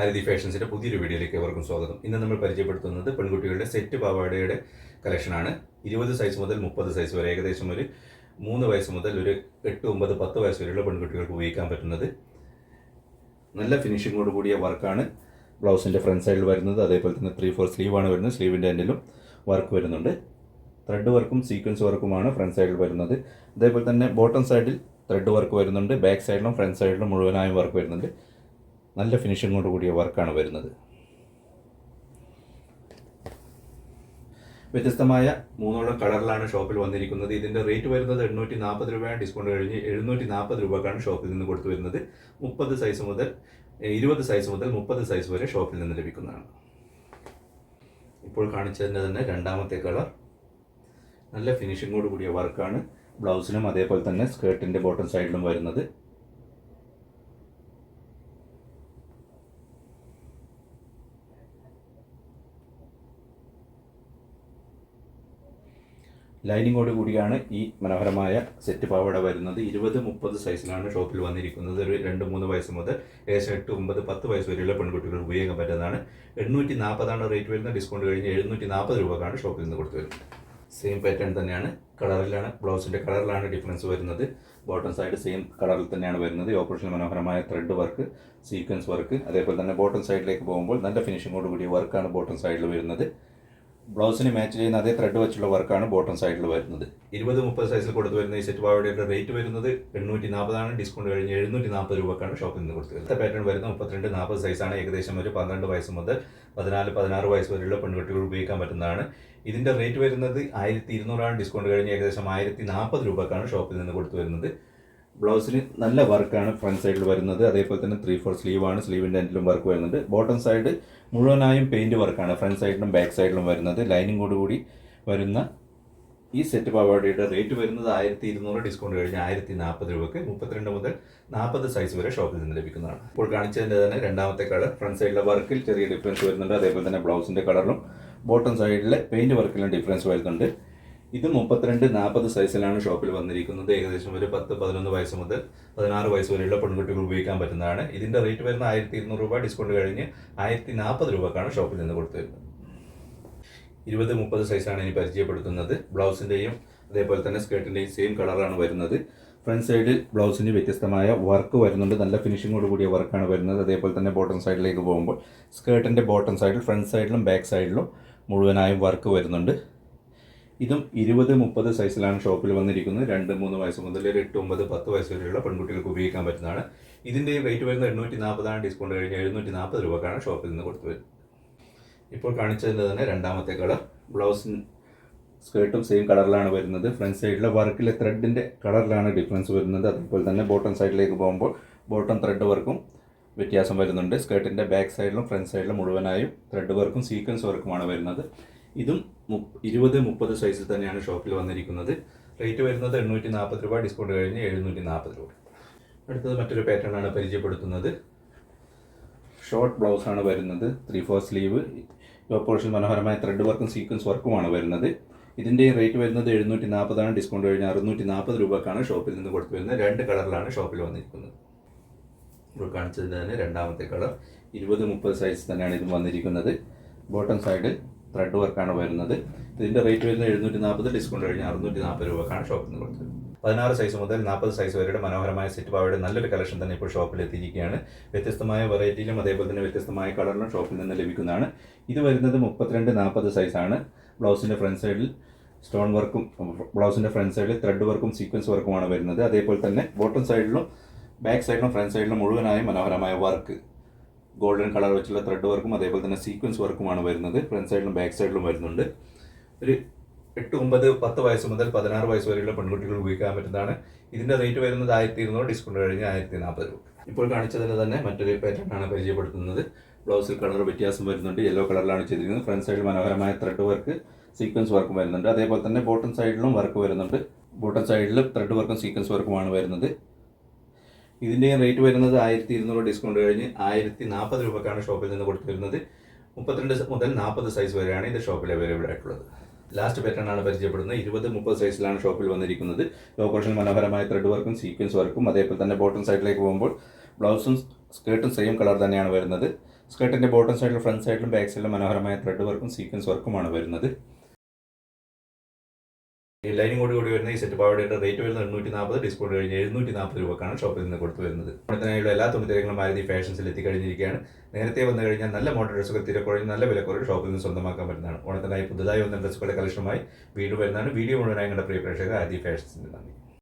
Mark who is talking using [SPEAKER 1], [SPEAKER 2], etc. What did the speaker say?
[SPEAKER 1] ആരതി ഫാഷൻസിന്റെ പുതിയൊരു വീഡിയോയിലേക്ക് എവർക്കും സ്വാഗതം. ഇന്ന് നമ്മൾ പരിചയപ്പെടുത്തുന്നത് പെൺകുട്ടികളുടെ സെറ്റ് പാവാടയുടെ കളക്ഷനാണ്. ഇരുപത് സൈസ് മുതൽ മുപ്പത് സൈസ് വരെ ഏകദേശം ഒരു മൂന്ന് വയസ്സ് മുതൽ ഒരു എട്ട് ഒമ്പത് പത്ത് വയസ്സ് വരെയുള്ള പെൺകുട്ടികൾക്ക് ഉപയോഗിക്കാൻ പറ്റുന്നത്. നല്ല ഫിനിഷിങ്ങോട് കൂടിയ വർക്കാണ്. ബ്ലൗസിന്റെ ഫ്രണ്ട് സൈഡിൽ വരുന്നത് അതേപോലെ തന്നെ ത്രീ ഫോർ സ്ലീവാണ് വരുന്നത്. സ്ലീവിന്റെ എൻഡിലും വർക്ക് വരുന്നുണ്ട്. ത്രെഡ് വർക്കും സീക്വൻസ് വർക്കുമാണ് ഫ്രണ്ട് സൈഡിൽ വരുന്നത്. അതേപോലെ തന്നെ ബോട്ടം സൈഡിൽ ത്രെഡ് വർക്ക് വരുന്നുണ്ട്. ബാക്ക് സൈഡിലും ഫ്രണ്ട് സൈഡിലും മുഴുവനായും വർക്ക് വരുന്നുണ്ട്. നല്ല ഫിനിഷിങ്ങോട് കൂടിയ വർക്കാണ് വരുന്നത്. വ്യത്യസ്തമായ മൂന്നോളം കളറിലാണ് ഷോപ്പിൽ വന്നിരിക്കുന്നത്. ഇതിന്റെ റേറ്റ് വരുന്നത് എണ്ണൂറ്റി നാൽപ്പത് രൂപയാണ്. ഡിസ്കൗണ്ട് കഴിഞ്ഞ് എഴുന്നൂറ്റി നാൽപ്പത് രൂപക്കാണ് ഷോപ്പിൽ നിന്ന് കൊടുത്തു വരുന്നത്. മുപ്പത് സൈസ് മുതൽ ഇരുപത് സൈസ് മുതൽ മുപ്പത് സൈസ് വരെ ഷോപ്പിൽ നിന്ന് ലഭിക്കുന്നതാണ്. ഇപ്പോൾ കാണിച്ചതിന്റെ തന്നെ രണ്ടാമത്തെ കളർ. നല്ല ഫിനിഷിങ്ങോട് കൂടിയ വർക്കാണ്. ബ്ലൗസിനും അതേപോലെ തന്നെ സ്കേർട്ടിന്റെ ബോട്ടം സൈഡിലും വരുന്നത്. ലൈനിങ്ങോട് കൂടിയാണ് ഈ മനോഹരമായ സെറ്റ് പാവട വരുന്നത്. ഇരുപത് മുപ്പത് സൈസിലാണ് ഷോപ്പിൽ വന്നിരിക്കുന്നത്. ഒരു രണ്ട് മൂന്ന് വയസ്സ് മുതൽ ഏകദേശം എട്ട് ഒമ്പത് പത്ത് വയസ്സ് വരെയുള്ള പെൺകുട്ടികൾ ഉപയോഗിക്കാൻ പറ്റുന്നതാണ് എണ്ണൂറ്റി നാൽപ്പതാണ് റേറ്റ് വരുന്നത്. ഡിസ്കൗണ്ട് കഴിഞ്ഞ് എഴുന്നൂറ്റി നാൽപ്പത് രൂപക്കാണ് ഷോപ്പിൽ നിന്ന് കൊടുത്തു വരുന്നത്. സെയിം പാറ്റേൺ തന്നെയാണ്. കളറിലാണ് ബ്ലൗസിന്റെ കളറിലാണ് ഡിഫറൻസ് വരുന്നത്. ബോട്ടം സൈഡ് സെയിം കളറിൽ തന്നെയാണ് വരുന്നത്. ഓപ്പറേഷൻ മനോഹരമായ ത്രെഡ് വർക്ക് സീക്വൻസ് വർക്ക് അതേപോലെ തന്നെ ബോട്ടം സൈഡിലേക്ക് പോകുമ്പോൾ നല്ല ഫിനിഷിങ്ങോട് കൂടിയ വർക്കാണ് ബോട്ടം സൈഡിൽ വരുന്നത്. ബ്ലൗസിന് മാച്ച് ചെയ്യുന്ന അതേ ത്രെഡ് വെച്ചുള്ള വർക്കാണ് ബോട്ടം സൈഡിൽ വരുന്നത്. ഇരുപത് മുപ്പത് സൈസിൽ കൊടുത്തു വരുന്ന ഈ സെറ്റ് പാവയുടെ റേറ്റ് വരുന്നത് എണ്ണൂറ്റി നാൽപ്പതാണ് ഡിസ്കൗണ്ട് കഴിഞ്ഞ് എഴുന്നൂറ്റി നാൽപ്പത് രൂപക്കാണ് ഷോപ്പിൽ നിന്ന് കൊടുത്തത്. അടുത്ത പാറ്റേൺ വരുന്ന മുപ്പത്തിരണ്ട് നാൽപ്പത് സൈസാണ് ഏകദേശം ഒരു പന്ത്രണ്ട് വയസ്സ് മുതൽ പതിനാല് പതിനാറ് വയസ്സ് വരെയുള്ള പെൺകുട്ടികൾ ഉപയോഗിക്കാൻ പറ്റുന്നതാണ്. ഇതിന്റെ റേറ്റ് വരുന്നത് ആയിരത്തി ഇരുന്നൂറാണ്. ഡിസ്കൗണ്ട് കഴിഞ്ഞ് ഏകദേശം ആയിരത്തി നാൽപ്പത് രൂപക്കാണ് ഷോപ്പിൽ നിന്ന് കൊടുത്തു വരുന്നത്. ബ്ലൗസിന് നല്ല വർക്കാണ് ഫ്രണ്ട് സൈഡിൽ വരുന്നത്. അതേപോലെ തന്നെ ത്രീ ഫോർ സ്ലീവാണ് സ്ലീവിന്റെ എൻഡിലും വർക്ക് വരുന്നുണ്ട്. ബോട്ടം സൈഡ് മുഴുവനായും പെയിന്റ് വർക്കാണ് ഫ്രണ്ട് സൈഡിലും ബാക്ക് സൈഡിലും വരുന്നത്. ലൈനിങ് കൂടി വരുന്ന ഈ സെറ്റ് പാവാടയുടെ റേറ്റ് വരുന്നത് ആയിരത്തി ഇരുന്നൂറ് ഡിസ്കൗണ്ട് കഴിഞ്ഞ് ആയിരത്തി നാൽപ്പത് രൂപയ്ക്ക് മുപ്പത്തിരണ്ട് മുതൽ നാൽപ്പത് സൈസ് വരെ ഷോപ്പിൽ നിന്ന് ലഭിക്കുന്നതാണ്. ഇപ്പോൾ കാണിച്ചതിന്റെ തന്നെ രണ്ടാമത്തെ കളർ ഫ്രണ്ട് സൈഡിലെ വർക്കിൽ ചെറിയ ഡിഫറൻസ് വരുന്നുണ്ട്. അതേപോലെ തന്നെ ബ്ലൗസിന്റെ കളറിലും ബോട്ടം സൈഡിലെ പെയിന്റ് വർക്കിലും ഡിഫറൻസ് വരുന്നുണ്ട്. ഇത് മുപ്പത്തിരണ്ട് നാൽപ്പത് സൈസിലാണ് ഷോപ്പിൽ വന്നിരിക്കുന്നത്. ഏകദേശം ഒരു പത്ത് പതിനൊന്ന് വയസ്സ് മുതൽ പതിനാറ് വയസ്സ് വരെയുള്ള പെൺകുട്ടികൾ ഉപയോഗിക്കാൻ പറ്റുന്നതാണ്. ഇതിന്റെ റേറ്റ് വരുന്ന ആയിരത്തി ഇരുന്നൂറ് രൂപ ഡിസ്കൗണ്ട് കഴിഞ്ഞ് ആയിരത്തി നാൽപ്പത് രൂപക്കാണ് ഷോപ്പിൽ നിന്ന് കൊടുത്തു വരുന്നത് ഇരുപത് മുപ്പത് സൈസാണ് ഇനി പരിചയപ്പെടുത്തുന്നത്. ബ്ലൗസിന്റെയും അതേപോലെ തന്നെ സ്കേർട്ടിന്റെയും സെയിം കളറാണ് വരുന്നത്. ഫ്രണ്ട് സൈഡിൽ ബ്ലൗസിന് വ്യത്യസ്തമായ വർക്ക് വരുന്നുണ്ട്. നല്ല ഫിനിഷിങ്ങോട് കൂടിയ വർക്കാണ് വരുന്നത്. അതേപോലെ തന്നെ ബോട്ടം സൈഡിലേക്ക് പോകുമ്പോൾ സ്കേർട്ടിന്റെ ബോട്ടം സൈഡിൽ ഫ്രണ്ട് സൈഡിലും ബാക്ക് സൈഡിലും മുഴുവനായും വർക്ക് വരുന്നുണ്ട്. ഇതും ഇരുപത് മുപ്പത് സൈസിലാണ് ഷോപ്പിൽ വന്നിരിക്കുന്നത്. രണ്ട് മൂന്ന് വയസ്സ് മുതൽ ഒരു എട്ട് ഒമ്പത് പത്ത് വയസ്സ് വരെയുള്ള പെൺകുട്ടികൾക്ക് ഉപയോഗിക്കാൻ പറ്റുന്നതാണ്. ഇതിന്റെ വെയിറ്റ് വരുന്നത് എണ്ണൂറ്റി നാൽപ്പതാണ് ഡിസ്കൗണ്ട് കഴിഞ്ഞ് എഴുന്നൂറ്റി നാൽപ്പത് രൂപക്കാണ് ഷോപ്പിൽ നിന്ന് കൊടുത്തു വരുന്നത്. ഇപ്പോൾ കാണിച്ചതിന്റെ തന്നെ രണ്ടാമത്തെ കളർ ബ്ലൗസ് സ്കേർട്ടും സെയിം കളറിലാണ് വരുന്നത്. ഫ്രണ്ട് സൈഡിലെ വർക്കിലെ ത്രെഡിന്റെ കളറിലാണ് ഡിഫറൻസ് വരുന്നത്. അതുപോലെ തന്നെ ബോട്ടം സൈഡിലേക്ക് പോകുമ്പോൾ ബോട്ടം ത്രെഡ് വർക്കും വ്യത്യാസം വരുന്നുണ്ട്. സ്കേർട്ടിന്റെ ബാക്ക് സൈഡിലും ഫ്രണ്ട് സൈഡിലും മുഴുവനായും ത്രെഡ് വർക്കും സീക്വൻസ് വർക്കുമാണ് വരുന്നത്. ഇതും ഇരുപത് മുപ്പത് സൈസിൽ തന്നെയാണ് ഷോപ്പിൽ വന്നിരിക്കുന്നത്. റേറ്റ് വരുന്നത് എണ്ണൂറ്റി നാൽപ്പത് രൂപ ഡിസ്കൗണ്ട് കഴിഞ്ഞ് എഴുന്നൂറ്റി നാൽപ്പത് രൂപ. അടുത്തത് മറ്റൊരു പാറ്റേൺ ആണ് പരിചയപ്പെടുത്തുന്നത്. ഷോർട്ട് ബ്ലൗസ് ആണ് വരുന്നത് ത്രീ ഫോർ സ്ലീവ് പോർഷൻ മനോഹരമായ ത്രെഡ് വർക്കും സീക്വൻസ് വർക്കുമാണ് വരുന്നത്. ഇതിന്റെ റേറ്റ് വരുന്നത് എഴുന്നൂറ്റി നാൽപ്പതാണ് ഡിസ്കൗണ്ട് കഴിഞ്ഞ് അറുന്നൂറ്റി നാൽപ്പത് രൂപക്കാണ് ഷോപ്പിൽ നിന്ന് കൊടുത്തു വരുന്നത് രണ്ട് കളറിലാണ് ഷോപ്പിൽ വന്നിരിക്കുന്നത്. ഇപ്പോൾ കാണിച്ചതിന് തന്നെ രണ്ടാമത്തെ കളർ ഇരുപത് മുപ്പത് സൈസ് തന്നെയാണ് ഇത് വന്നിരിക്കുന്നത്. ബോട്ടം സൈഡിൽ ത്രെഡ് വർക്കാണ് വരുന്നത്. ഇതിന്റെ റേറ്റ് വരുന്നത് എഴുന്നൂറ്റി നാൽപ്പത് ഡിസ്കൗണ്ട് കഴിഞ്ഞ് അറുന്നൂറ്റി നാൽപ്പത് രൂപക്കാണ് ഷോപ്പിൽ നിന്ന് കൊടുത്തത് പതിനാറ് സൈസ് മുതൽ നാൽപ്പത് സൈസ് വരെയുടെ മനോഹരമായ സെറ്റ് പാവയുടെ നല്ലൊരു കളക്ഷൻ തന്നെ ഇപ്പോൾ ഷോപ്പിൽ എത്തിയിരിക്കുകയാണ്. വ്യത്യസ്തമായ വെറൈറ്റിയിലും അതേപോലെ തന്നെ വ്യത്യസ്തമായ കളറിലും ഷോപ്പിൽ നിന്ന് ലഭിക്കുന്നതാണ്. ഇത് വരുന്നത് മുപ്പത്തിരണ്ട് നാൽപ്പത് സൈസാണ് ബ്ലൗസിന്റെ ഫ്രണ്ട് സൈഡിൽ സ്റ്റോൺ വർക്കും ബ്ലൗസിന്റെ ഫ്രണ്ട് സൈഡിൽ ത്രെഡ് വർക്കും സീക്വൻസ് വർക്കുമാണ് വരുന്നത്. അതേപോലെ തന്നെ ബോട്ടം സൈഡിലും ബാക്ക് സൈഡിലും ഫ്രണ്ട് സൈഡിലും മുഴുവനായും മനോഹരമായ വർക്ക് ഗോൾഡൻ കളർ വെച്ചുള്ള ത്രെഡ് വർക്കും അതേപോലെ തന്നെ സീക്വൻസ് വർക്കുമാണ് വരുന്നത്. ഫ്രണ്ട് സൈഡിലും ബാക്ക് സൈഡിലും വരുന്നുണ്ട്. ഒരു എട്ട് ഒമ്പത് പത്ത് വയസ്സ് മുതൽ പതിനാറ് വയസ്സ് വരെയുള്ള പെൺകുട്ടികൾ ഉപയോഗിക്കാൻ പറ്റുന്നതാണ്. ഇതിന്റെ റേറ്റ് വരുന്നത് ആയിരത്തി ഇരുന്നൂറ് ഡിസ്കൗണ്ട് കഴിഞ്ഞ് ആയിരത്തി നാൽപ്പത് രൂപ. ഇപ്പോൾ കാണിച്ചതിൽ തന്നെ മറ്റൊരു പാറ്റേൺ ആണ് പരിചയപ്പെടുത്തുന്നത്. ബ്ലൗസിൽ കളർ വ്യത്യാസം വരുന്നുണ്ട്. യെല്ലോ കളറിലാണ് ചെയ്തിരിക്കുന്നത് ഫ്രണ്ട് സൈഡിൽ മനോഹരമായ ത്രെഡ് വർക്ക് സീക്വൻസ് വർക്കും വരുന്നുണ്ട്. അതേപോലെ തന്നെ ബോട്ടം സൈഡിലും വർക്ക് വരുന്നുണ്ട്. ബോട്ടം സൈഡിലും ത്രെഡ് വർക്കും സീക്വൻസ് വർക്കുമാണ് വരുന്നത്. ഇതിന്റെ റേറ്റ് വരുന്നത് ആയിരത്തി ഇരുന്നൂറ് ഡിസ്കൗണ്ട് കഴിഞ്ഞ് ആയിരത്തി നാൽപ്പത് രൂപക്കാണ് ഷോപ്പിൽ നിന്ന് കൊടുത്തിരുന്നത്. മുപ്പത്തിരണ്ട് മുതൽ നാൽപ്പത് സൈസ് വരെയാണ് ഇത് ഷോപ്പിൽ അവൈലബിൾ ആയിട്ടുള്ളത്. ലാസ്റ്റ് പാറ്റേൺ ആണ് പരിചയപ്പെടുന്നത്. ഇരുപത് മുപ്പത് സൈസിലാണ് ഷോപ്പിൽ വന്നിരിക്കുന്നത്. ലോ മനോഹരമായ ത്രെഡ് വർക്കും സീക്വൻസ് വർക്കും അതേപോലെ തന്നെ ബോട്ടം സൈഡിലേക്ക് പോകുമ്പോൾ ബ്ലൗസും സ്കേർട്ടും സെയിം കളർ തന്നെയാണ് വരുന്നത്. സ്കേർട്ടിന്റെ ബോട്ടം സൈഡിലും ഫ്രണ്ട് സൈഡിലും ബാക്ക് സൈഡിലും മനോഹരമായ ത്രെഡ് വർക്കും സീക്വൻസ് വർക്കുമാണ് വരുന്നത്. ഈ ലൈനിങ് കൂടി കൂടി വരുന്ന ഈ സെറ്റ് പാവടയുടെ റേറ്റ് വരുന്നത് എണ്ണൂറ്റി നാൽപ്പത് ഡിസ്കൗണ്ട് കഴിഞ്ഞ് എഴുന്നൂറ്റി നാൽപ്പത് രൂപക്കാണ് ഷോപ്പിൽ നിന്ന് കൊടുത്തു വരുന്നത്. ഓണത്തിനായുള്ള എല്ലാ തുണിത്തരങ്ങളും മാരുതി ഫാഷൻസിൽ എത്തിക്കഴിഞ്ഞിരിക്കുകയാണ്. നേരത്തെ വന്നു കഴിഞ്ഞാൽ നല്ല മോഡൽ ഡ്രസ്സുകൾ തിരക്കുറഞ്ഞ് നല്ല വിലക്കുറവ് ഷോപ്പിൽ നിന്ന് സ്വന്തമാക്കാൻ പറ്റുന്നതാണ്. ഓണത്തിനായി പുതുതായി വന്ന ഡ്രസ്സുകളുടെ കളക്ഷനുമായി വീട് വരുന്നതാണ്. വീഡിയോ മുഴുവനായി കണ്ട പ്രിയ പ്രേക്ഷകർ ആദ്യ ഫാഷൻസിന്റെ നന്ദി.